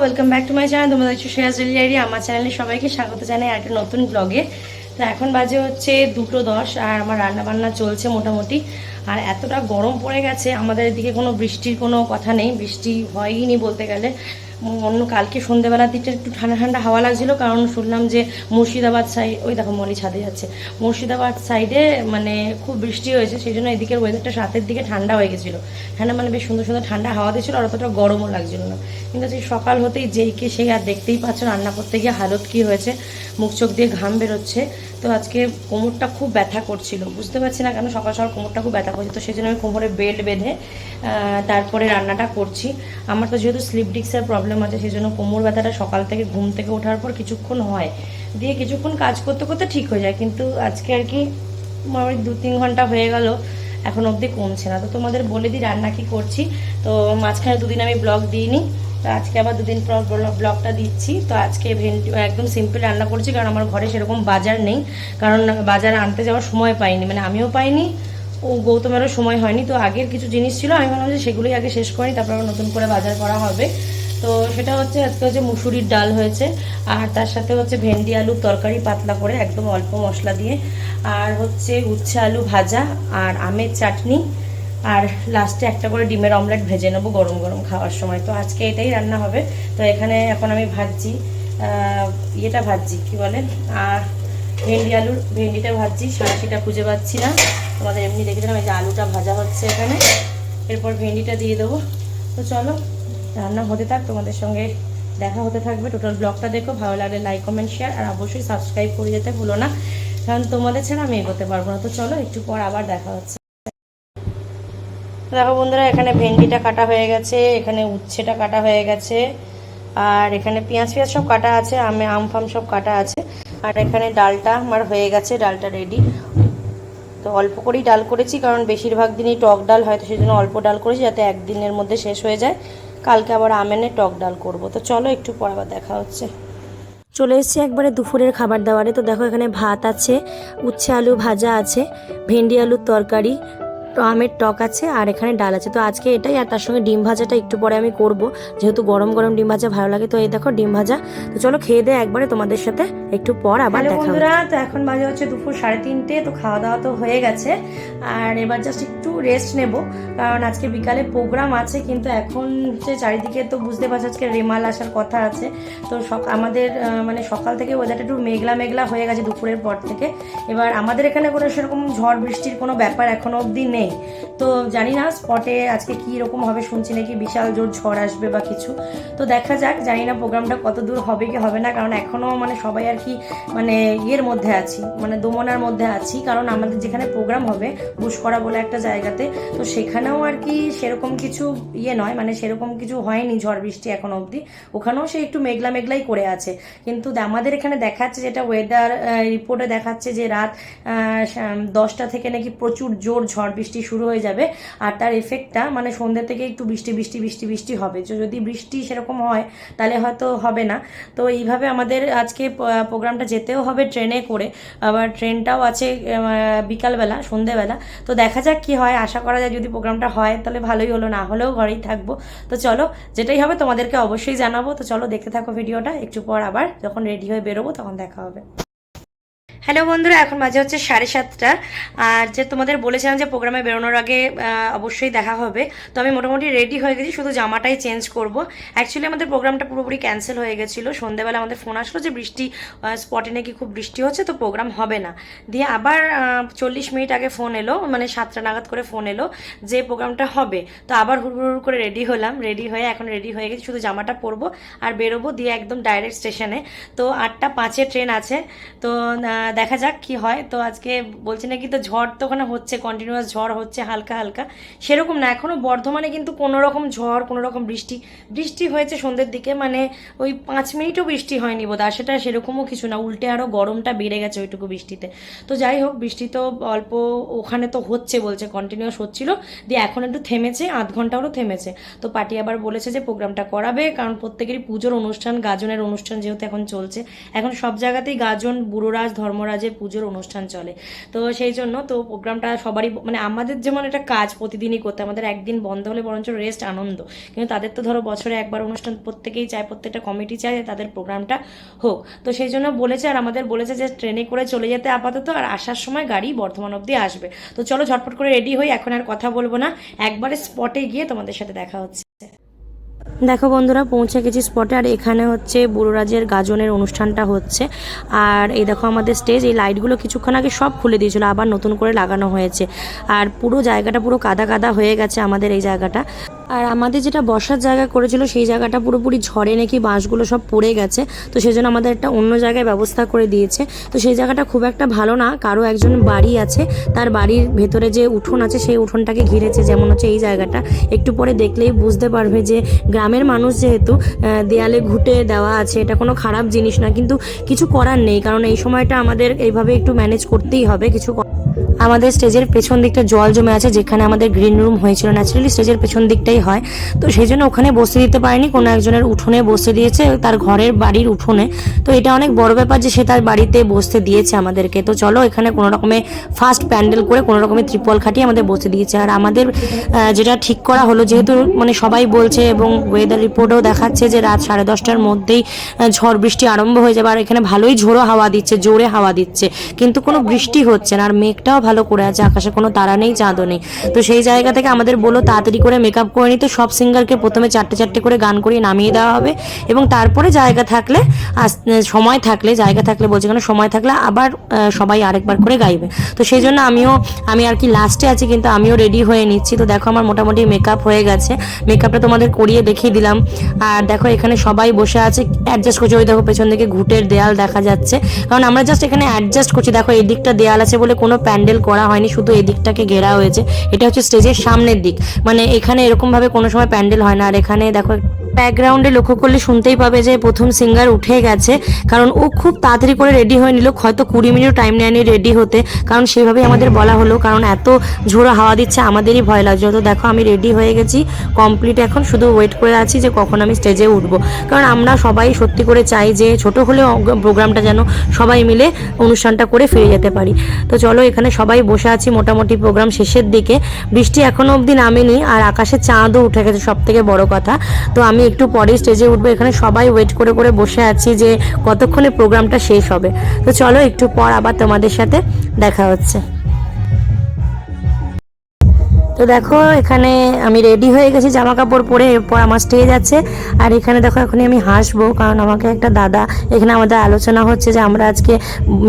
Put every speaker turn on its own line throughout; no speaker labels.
Welcome back to my channel তোমাদের হচ্ছে Shreya jewellery আমার চ্যানেলে সবাইকে স্বাগত জানাই একটা নতুন ব্লগে তো এখন বাজে হচ্ছে দুটো দশ আর আমার রান্নাবান্না চলছে মোটামুটি। আর এতটা গরম পড়ে গেছে, আমাদের এদিকে কোনো বৃষ্টির কোনো কথা নেই। বৃষ্টি হয়ইনি বলতে গেলে। অন্য কালকে সন্ধ্যেবেলার দিকটা একটু ঠান্ডা ঠান্ডা হাওয়া লাগছিল, কারণ শুনলাম যে মুর্শিদাবাদ সাইড ওই দেখো মলি ছাদে যাচ্ছে। মুর্শিদাবাদ সাইডে মানে খুব বৃষ্টি হয়েছে, সেই জন্য এদিকের ওয়েদারটা রাতের দিকে ঠান্ডা হয়ে গেছিল। ঠান্ডা মানে বেশ সুন্দর সুন্দর ঠান্ডা হাওয়া দিয়েছিল, আর অতটা গরমও লাগছিল না। কিন্তু সেই সকাল হতেই যেই কে সেই আর দেখতেই পাচ্ছ, রান্না করতে গিয়ে হালত কি হয়েছে, মুখ চোখ দিয়ে ঘাম বেরোচ্ছে। তো আজকে কোমরটা খুব ব্যথা করছিল, বুঝতে পারছি না কেন সকাল সকাল কোমরটা খুব ব্যথা করছে, তো সেই জন্য আমি কোমরে বেল্ট বেঁধে তারপরে রান্নাটা করছি। আমার তো যেহেতু স্লিপ ডিক্সের প্রবলেম আছে সেই জন্য কোমর ব্যথাটা সকাল থেকে ঘুম থেকে ওঠার পর কিছুক্ষণ হয়। দিয়ে কিছুক্ষণ কাজ করতে করতে ঠিক হয়ে যায়। কিন্তু আজকে আর কি মোটামুটি দু তিন ঘণ্টা হয়ে গেল, এখন অবধি কমছে না। তো তোমাদের বলে দিই, রান্না কি করছি? তো মাঝখানে দুদিন আমি ব্লগ দিইনি, তো আজকে আবার দুদিন পর ব্লগটা দিচ্ছি। তো আজকে ভেন্টি একদম সিম্পল রান্না করছি, কারণ আমার ঘরে সেরকম বাজার নেই। কারণ বাজার আনতে যাওয়ার সময় পাইনি মানে আমিও পাইনি, ও গৌতমেরও সময় হয়নি। তো আগের কিছু জিনিস ছিল, আমি ভাবলাম যে সেগুলোই আগে শেষ করি, তারপর নতুন করে বাজার করা হবে। তো সেটা হচ্ছে আজকে হচ্ছে মুসুরির ডাল হয়েছে, আর তার সাথে হচ্ছে ভেন্ডি আলুর তরকারি পাতলা করে একদম অল্প মশলা দিয়ে, আর হচ্ছে উচ্ছে আলু ভাজা আর আমের চাটনি, আর লাস্টে একটা করে ডিমের অমলেট ভেজে নেব গরম গরম খাওয়ার সময়। তো আজকে এটাই রান্না হবে। তো এখানে এখন আমি ভাজছি ইয়েটা ভাজছি, কি বলে? আর ভেন্ডি আলুর ভেন্ডিটা ভাজছি, সারাশিটা খুঁজে পাচ্ছি না। তোমাদের এমনি দেখেছিলাম এই যে আলুটা ভাজা হচ্ছে এখানে। এরপর ভেন্ডিটা দিয়ে দেবো। তো চলো রান্না হতে থাক, তোমাদের সঙ্গে দেখা হতে থাকবে। টোটাল ব্লগটা দেখো, ভালো লাগলে লাইক কমেন্ট শেয়ার আর অবশ্যই সাবস্ক্রাইব করে যেতে ভুলো না, কারণ তোমাদের ছাড়া আমি এগোতে পারব না। তো চলো, একটু পর আবার দেখা হচ্ছে। দেখো বন্ধুরা, এখানে ভেন্ডিটা কাটা হয়ে গেছে, এখানে উচ্ছেটা কাটা হয়ে গেছে, আর এখানে পেঁয়াজ পেঁয়াজ সব কাটা আছে, আমে আম ফাম সব কাটা আছে, আর এখানে ডালটা আমার হয়ে গেছে, ডালটা রেডি তো অল্প করেই ডাল করেছি, কারণ বেশিরভাগ দিনই টক ডাল হয়তো সেই জন্য অল্প ডাল করেছি, যাতে একদিনের মধ্যে শেষ হয়ে যায়। কালকে আবার আমেনে টক ডাল করব। তো চলো একটু পর আবার দেখা হচ্ছে। চলে এসেছি একবারে দুপুরের খাবার দাবারে। তো দেখো এখানে ভাত আছে, উচ্ছে আলু ভাজা আছে, ভেন্ডি আলুর তরকারি তো আমের টক আছে আর এখানে ডাল আছে। তো আজকে এটাই আর তার সঙ্গে ডিম ভাজাটা একটু পরে আমি করব। যেহেতু গরম গরম ডিম ভাজা ভালো লাগে তো এই দেখো ডিম ভাজা। তো চলো খেয়ে দিয়ে একবারে তোমাদের সাথে একটু পর আবার দেখা বন্ধুরা তো এখন বাজে হচ্ছে দুপুর সাড়ে তিনটে তো খাওয়া দাওয়া তো হয়ে গেছে। আর এবার জাস্ট একটু রেস্ট নেব কারণ আজকে বিকালে প্রোগ্রাম আছে কিন্তু এখন যে চারিদিকে তো বুঝতে পারছ আজকে রেমাল আসার কথা আছে। তো আমাদের মানে সকাল থেকে ওয়েদারটা একটু মেঘলা মেঘলা হয়ে গেছে দুপুরের পর থেকে। এবার আমাদের এখানে কোনো সেরকম ঝড় বৃষ্টির কোনো ব্যাপার এখনও অবধি নেই। তো জানি না স্পটে আজকে কী রকম হবে, শুনছি নাকি বিশাল জোর ঝড় আসবে বা কিছু। তো দেখা যাক, জানি না প্রোগ্রামটা কত দূর হবে কি হবে না, কারণ এখনও মানে সবাই আর কি মানে ইয়ের মধ্যে আছি মানে দোমনার মধ্যে আছি, কারণ আমাদের যেখানে প্রোগ্রাম হবে বুসকরা বলে একটা জায়গাতে, তো সেখানেও আর কি সেরকম কিছু ইয়ে নয় মানে সেরকম কিছু হয়নি ঝড় বৃষ্টি এখনও অবধি। ওখানেও সে একটু মেঘলা মেঘলাই করে আছে। কিন্তু আমাদের এখানে দেখাচ্ছে যেটা ওয়েদার রিপোর্টে দেখাচ্ছে যে রাত দশটা থেকে নাকি প্রচুর জোর ঝড় বৃষ্টি শুরু হয়ে যাবে আর তার এফেক্টটা মানে সন্ধ্যে থেকে একটু বৃষ্টি বৃষ্টি বৃষ্টি বৃষ্টি হবে। যদি বৃষ্টি সেরকম হয়, তাহলে হয়তো হবে না। তো এইভাবে আমাদের আজকে প্রোগ্রামটা যেতেও হবে ট্রেনে করে। আবার ট্রেনটাও আছে বিকালবেলা সন্ধেবেলা তো দেখা যাক কি হয়, আশা করা যায় যদি প্রোগ্রামটা হয়, তাহলে ভালোই হলো, না হলেও ঘরেই থাকব। তো চলো, যেটাই হবে তোমাদেরকে অবশ্যই জানাব। তো চলো, দেখতে থাকো ভিডিওটা। একটু পর আবার যখন রেডি হয়ে বেরোবো, তখন দেখা হবে। হ্যালো বন্ধুরা, এখন মাঝে হচ্ছে সাড়ে সাতটা। আর যে তোমাদের বলেছিলাম যে প্রোগ্রামে বেরোনোর আগে অবশ্যই দেখা হবে। তো আমি মোটামুটি রেডি হয়ে গেছি, শুধু জামাটাই চেঞ্জ করব। অ্যাকচুয়ালি আমাদের প্রোগ্রামটা পুরোপুরি ক্যান্সেল হয়ে গেছিল। সন্ধ্যেবেলা আমাদের ফোন আসলো যে বৃষ্টি স্পটে নাকি খুব বৃষ্টি হচ্ছে, তো প্রোগ্রাম হবে না। দিয়ে আবার চল্লিশ মিনিট আগে ফোন এলো মানে সাতটা নাগাদ করে ফোন এলো যে প্রোগ্রামটা হবে। তো আবার হুড় করে রেডি হলাম রেডি হয়ে এখন রেডি হয়ে গেছি, শুধু জামাটা পরবো আর বেরোবো দিয়ে একদম ডাইরেক্ট স্টেশনে তো আটটা পাঁচে ট্রেন আছে। তো দেখা যাক কি হয়। তো আজকে বলছি নাকি তো ঝড় তো ওখানে হচ্ছে কন্টিনিউয়াস ঝড় হচ্ছে, হালকা হালকা। সেরকম না এখনও বর্ধমানে কিন্তু কোনো রকম ঝড়, কোনো রকম বৃষ্টি বৃষ্টি হয়েছে সন্ধ্যের দিকে মানে ওই পাঁচ মিনিটও বৃষ্টি হয়নি বোধ আর সেটা সেরকমও কিছু না, উল্টে আরও গরমটা বেড়ে গেছে ওইটুকু বৃষ্টিতে। তো যাই হোক, বৃষ্টি তো অল্প ওখানে তো হচ্ছে বলছে কন্টিনিউয়াস হচ্ছিল। দিয়ে এখন একটু থেমেছে, আধ ঘণ্টা হলো থেমেছে। তো পার্টি আবার বলেছে যে প্রোগ্রামটা করাবে, কারণ প্রত্যেকেরই পুজোর অনুষ্ঠান, গাজনের অনুষ্ঠান যেহেতু এখন চলছে, এখন সব জায়গাতেই গাজন, বুড়োরাজ, ধর্ম ধর্মরাজের পুজোর অনুষ্ঠান চলে। তো সেই জন্য তো প্রোগ্রামটা সবারই মানে আমাদের যেমন এটা কাজ প্রতিদিনই করতে আমাদের একদিন বন্ধ হলে বরঞ্চ রেস্ট আনন্দ। কিন্তু তাদের তো ধরো বছরে একবার অনুষ্ঠান প্রত্যেকেই চায়, প্রত্যেকটা কমিটি চায় যে তাদের প্রোগ্রামটা হোক। তো সেই জন্য বলেছে আর আমাদের বলেছে যে ট্রেনে করে চলে যেতে আপাতত আর আসার সময় গাড়ি বর্ধমান অবধি আসবে। তো চলো ঝটপট করে রেডি হই, এখন আর কথা বলব না। একবারে স্পটে গিয়ে তোমাদের সাথে দেখা হচ্ছে। দেখো বন্ধুরা, পৌঁছে গেছি স্পটে আর এখানে হচ্ছে বুড়োরাজের গাজনের অনুষ্ঠানটা হচ্ছে। আর এই দেখো আমাদের স্টেজ এই লাইটগুলো কিছুক্ষণ আগে সব খুলে দিয়েছিল, আবার নতুন করে লাগানো হয়েছে। আর পুরো জায়গাটা পুরো কাদা কাদা হয়ে গেছে আমাদের এই জায়গাটা। আর আমাদের যেটা বসার জায়গা করেছিল, সেই জায়গাটা পুরোপুরি ঝড়ে নাকি বাঁশগুলো সব পড়ে গেছে। তো সেই জন্য আমাদের একটা অন্য জায়গায় ব্যবস্থা করে দিয়েছে। তো সেই জায়গাটা খুব একটা ভালো না, কারও একজন বাড়ি আছে, তার বাড়ির ভেতরে যে উঠোন আছে, সেই উঠোনটাকে ঘিরেছে, যেমন হচ্ছে এই জায়গাটা। একটু পরে দেখলেই বুঝতে পারবে যে গ্রামের মানুষ যেহেতু দেয়ালে ঘুটে দেওয়া আছে, এটা কোনো খারাপ জিনিস না, কিন্তু কিছু করার নেই, কারণ এই সময়টা আমাদের এইভাবে একটু ম্যানেজ করতেই হবে, কিছু আমাদের স্টেজের পেছন দিকটা জল জমে আছে, যেখানে আমাদের গ্রিন রুম হয়েছিল ন্যাচারালি স্টেজের পেছন দিকটাই হয়। তো সেই জন্য ওখানে বসতে দিতে পারেনি, কোনো একজনের উঠোনে বসে দিয়েছে, তার ঘরের বাড়ির উঠোনে। তো এটা অনেক বড় ব্যাপার যে সে তার বাড়িতে বসতে দিয়েছে আমাদেরকে। তো চলো এখানে কোনো রকমে ফার্স্ট প্যান্ডেল করে কোনো রকমের ত্রিপল খাটিয়ে আমাদের বসতে দিয়েছে। আর আমাদের যেটা ঠিক করা হলো, যেহেতু মানে সবাই বলছে এবং ওয়েদার রিপোর্টও দেখাচ্ছে যে রাত সাড়ে দশটার মধ্যেই ঝড় বৃষ্টি আরম্ভ হয়ে যাবে। আর এখানে ভালোই ঝোড়ো হাওয়া দিচ্ছে, জোরে হাওয়া দিচ্ছে। কিন্তু কোনো বৃষ্টি হচ্ছে না। আর মেঘটাও ভালো করে আছে, আকাশে কোনো তারা নেই, চাঁদও নেই। তো সেই জায়গা থেকে আমাদের বলো তাড়াতাড়ি করে মেকআপ করে নিতে সব সিঙ্গারকে প্রথমে চারটে চারটে করে গান করিয়ে নামিয়ে দেওয়া হবে এবং তারপরে জায়গা থাকলে সময় থাকলে, জায়গা থাকলে বলছে কেন, সময় থাকলে আবার সবাই আরেকবার করে গাইবে। তো সেই জন্য আমিও, আমি আর কি লাস্টে আছি, কিন্তু আমিও রেডি হয়ে নিচ্ছি। তো দেখো আমার মোটামুটি মেকআপ হয়ে গেছে। মেকআপটা তোমাদের করিয়ে দেখিয়ে দিলাম। আর দেখো এখানে সবাই বসে আছে অ্যাডজাস্ট করছে। ওই দেখো পেছন দিকে ঘুটের দেয়াল দেখা যাচ্ছে। কারণ আমরা জাস্ট এখানে অ্যাডজাস্ট করছি। দেখো এই দিকটা দেয়াল আছে বলে কোনো প্যান্ডেল করা হয়নি, শুধু এদিকটাকে দিকটাকে ঘেরা হয়েছে। এটা হচ্ছে স্টেজের সামনের দিক। মানে এখানে এরকম ভাবে কোনো সময় প্যান্ডেল হয় না। আর এখানে দেখো ব্যাকগ্রাউন্ডে লক্ষ্য করলে শুনতেই পাবে যে প্রথম সিঙ্গার উঠে গেছে। কারণ ও খুব তাড়াতাড়ি করে রেডি হয়ে নিল। হয়তো কুড়ি মিনিট টাইম নেয়নি রেডি হতে। কারণ সেভাবেই আমাদের বলা হলো। কারণ এত ঝোড়ো হাওয়া দিচ্ছে, আমাদেরই ভয় লাগছে। তো দেখো আমি রেডি হয়ে গেছি। কমপ্লিট এখন শুধু ওয়েট করে আছি যে কখন আমি স্টেজে উঠবো। কারণ আমরা সবাই সত্যি করে চাই যে ছোট হলেও প্রোগ্রামটা যেন সবাই মিলে অনুষ্ঠানটা করে ফিরে যেতে পারি। তো চলো এখানে সবাই বসে আছি মোটামুটি প্রোগ্রাম শেষের দিকে। বৃষ্টি এখনও অবধি নামেনি। আর আকাশে চাঁদও উঠে গেছে সব থেকে বড় কথা। তো আমি একটু পরে স্টেজে উঠবো। এখানে সবাই ওয়েট করে করে বসে আছি যে কতক্ষণে প্রোগ্রামটা শেষ হবে। তো চলো একটু পর আবার তোমাদের সাথে দেখা হচ্ছে। তো দেখো, এখানে আমি রেডি হয়ে গেছি জামা কাপড় পরে এরপর আমার স্টেজ আছে। আর এখানে দেখো, এখনই আমি হাসবো, কারণ আমাকে একটা দাদা, এখানে আমাদের আলোচনা হচ্ছে যে আমরা আজকে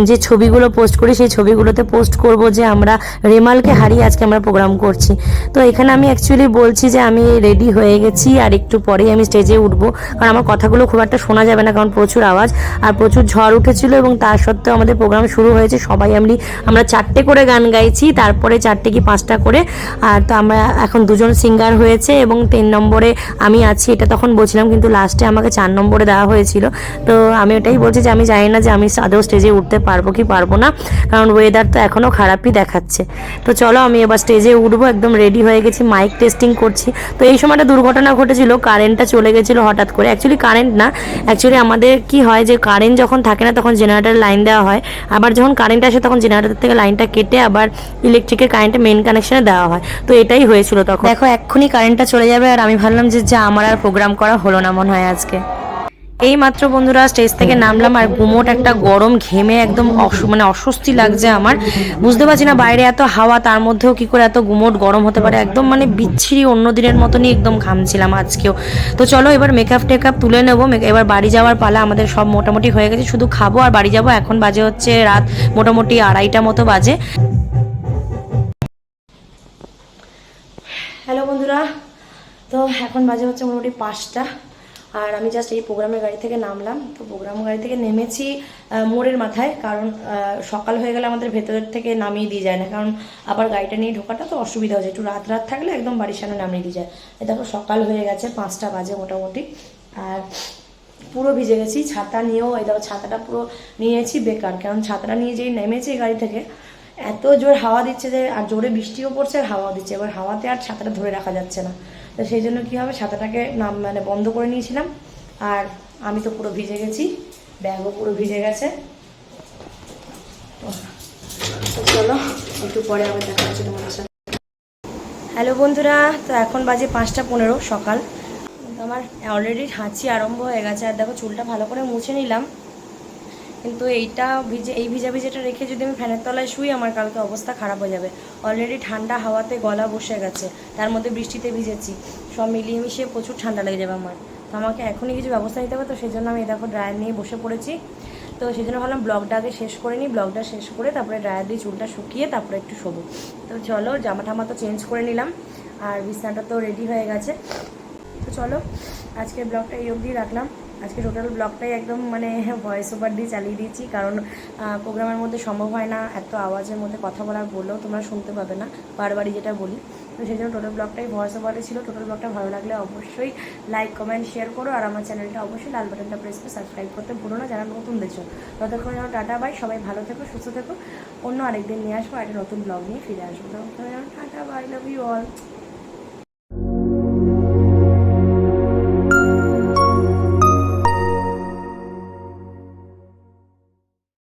যে ছবিগুলো পোস্ট করি, সেই ছবিগুলোতে পোস্ট করব যে আমরা রেমালকে হারিয়ে আজকে আমরা প্রোগ্রাম করছি। তো এখানে আমি অ্যাকচুয়ালি বলছি যে আমি রেডি হয়ে গেছি, আর একটু পরেই আমি স্টেজে উঠবো। কারণ আমার কথাগুলো খুব একটা শোনা যাবে না, কারণ প্রচুর আওয়াজ, আর প্রচুর ঝড় উঠেছিল এবং তার সত্ত্বেও আমাদের প্রোগ্রাম শুরু হয়েছে। সবাই আমি, আমরা চারটে করে গান গাইছি, তারপরে চারটে কি পাঁচটা করে, আর তো আমরা এখন দুজন সিঙ্গার হয়েছে এবং তিন নম্বরে আমি আছি, এটা তখন বলছিলাম কিন্তু লাস্টে আমাকে চার নম্বরে দেওয়া হয়েছিল। তো আমি ওটাই বলছি যে আমি জানি না যে আমি আদৌ স্টেজে উঠতে পারব কি পারব না, কারণ ওয়েদার তো এখনও খারাপই দেখাচ্ছে। তো চলো আমি এবার স্টেজে উঠবো, একদম রেডি হয়ে গেছি মাইক টেস্টিং করছি। তো এই সময়টা দুর্ঘটনা ঘটেছিল কারেন্টটা চলে গেছিল হঠাৎ করে। অ্যাকচুয়ালি কারেন্ট না অ্যাকচুয়ালি আমাদের কি হয় যে কারেন্ট যখন থাকে না তখন জেনারেটার লাইন দেওয়া হয়। আবার যখন কারেন্ট আসে তখন জেনারেটার থেকে লাইনটা কেটে আবার ইলেকট্রিকের কারেন্টে মেন কানেকশানে দেওয়া হয়। তো এটাই হয়েছিল তখন। দেখো, এক্ষুনি কারেন্টটা চলে যাবে আর আমি ভাবলাম যে, যা, আমার আর প্রোগ্রাম করা হলো না মনে হয় আজকে। এই মাত্র বন্ধুরা স্টেজ থেকে নামলাম আর গুমোট একটা গরম ঘেমে একদম মানে অস্বস্তি লাগছে আমার। বুঝতে পারছি না বাইরে এত হাওয়া, তার মধ্যেও কি করে এত গুমোট গরম হতে পারে? একদম মানে বিচ্ছিরি অন্য দিনের মতনই একদম ঘামছিলাম আজকেও। তো চলো এবার মেকআপ টেকআপ তুলে নেব। এবার বাড়ি যাওয়ার পালা আমাদের সব মোটামুটি হয়ে গেছে। শুধু খাব আর বাড়ি যাব। এখন বাজে হচ্ছে রাত মোটামুটি আড়াইটা মতো বাজে। তো এখন বাজে হচ্ছে মোটামুটি পাঁচটা। আর আমি জাস্ট এই প্রোগ্রামের গাড়ি থেকে নামলাম। তো প্রোগ্রাম গাড়ি থেকে নেমেছি মোড়ের মাথায়। কারণ সকাল হয়ে গেলে আমাদের ভেতরের থেকে নামিয়ে দিয়ে যায় না। কারণ আবার গাড়িটা নিয়ে ঢোকাটা তো অসুবিধা হচ্ছে একটু রাত রাত থাকলে একদম বাড়ির সামনে নামিয়ে দিয়ে যায়। দেখো সকাল হয়ে গেছে, পাঁচটা বাজে মোটামুটি। আর পুরো ভিজে গেছি। ছাতা নিয়েও, এই দেখো ছাতাটা পুরো নিয়েছি বেকার। কারণ ছাতাটা নিয়ে যেই নেমেছি গাড়ি থেকে এত জোর হাওয়া দিচ্ছে যে, আর জোরে বৃষ্টিও পড়ছে আর হাওয়া দিচ্ছে। এবার হাওয়াতে আর ছাতাটা ধরে রাখা যাচ্ছে না। তো সেই জন্য কী হবে, ছাতাটাকে নাম মানে বন্ধ করে নিয়েছিলাম। আর আমি তো পুরো ভিজে গেছি, ব্যাগও পুরো ভিজে গেছে। চলো, একটু পরে আবার দেখা হচ্ছে তোমাদের সাথে। হ্যালো বন্ধুরা, তো এখন বাজে পাঁচটা পনেরো সকাল। আমার অলরেডি হাঁচি আরম্ভ হয়ে গেছে। আর দেখো, চুলটা ভালো করে মুছে নিলাম। কিন্তু এইটা ভিজে এই ভিজা ভিজেটা রেখে যদি আমি ফ্যানের তলায় শুই, আমার কালকে অবস্থা খারাপ হয়ে যাবে। অলরেডি ঠান্ডা হাওয়াতে গলা বসে গেছে। তার মধ্যে বৃষ্টিতে ভিজেছি। সব মিলিয়ে মিশিয়ে প্রচুর ঠান্ডা লেগে যাবে আমার। তো আমাকে এখনই কিছু ব্যবস্থা নিতে হবে, তো সেই জন্য আমি দেখো ড্রায়ার নিয়ে বসে পড়েছি। তো সেই জন্য ভাবলাম ব্লগটা আগে শেষ করে নিই, ব্লগটা শেষ করে তারপরে ড্রায়ার দিয়ে চুলটা শুকিয়ে তারপরে একটু শোবো। তো চলো, জামা টামা তো চেঞ্জ করে নিলাম, আর বিছনাটা তো রেডি হয়ে গেছে। তো চলো, আজকের ব্লগটা এই অবধি রাখলাম। আজকে টোটাল ব্লগটাই একদম মানে ভয়েস ওভার দিয়ে চালিয়ে দিয়েছি, কারণ প্রোগ্রামের মধ্যে সম্ভব হয় না এত আওয়াজের মধ্যে কথা বলার বললেও তোমরা শুনতে পাবে না, বারবারই যেটা বলি। তো সেই জন্য টোটাল ব্লগটাই ভয়েস ওভারে ছিল। টোটাল ব্লগটা ভালো লাগলে অবশ্যই লাইক কমেন্ট শেয়ার করো আর আমার চ্যানেলটা অবশ্যই লাল বাটনটা প্রেস করে সাবস্ক্রাইব করতে ভুলো না, যারা নতুন দেখছ। ততক্ষণ যেন টাটা বাই সবাই ভালো থেকো, সুস্থ থেকো। অন্য আরেকদিন নিয়ে আসব একটা নতুন ব্লগ নিয়ে ফিরে আসব। যেন tata bye love you all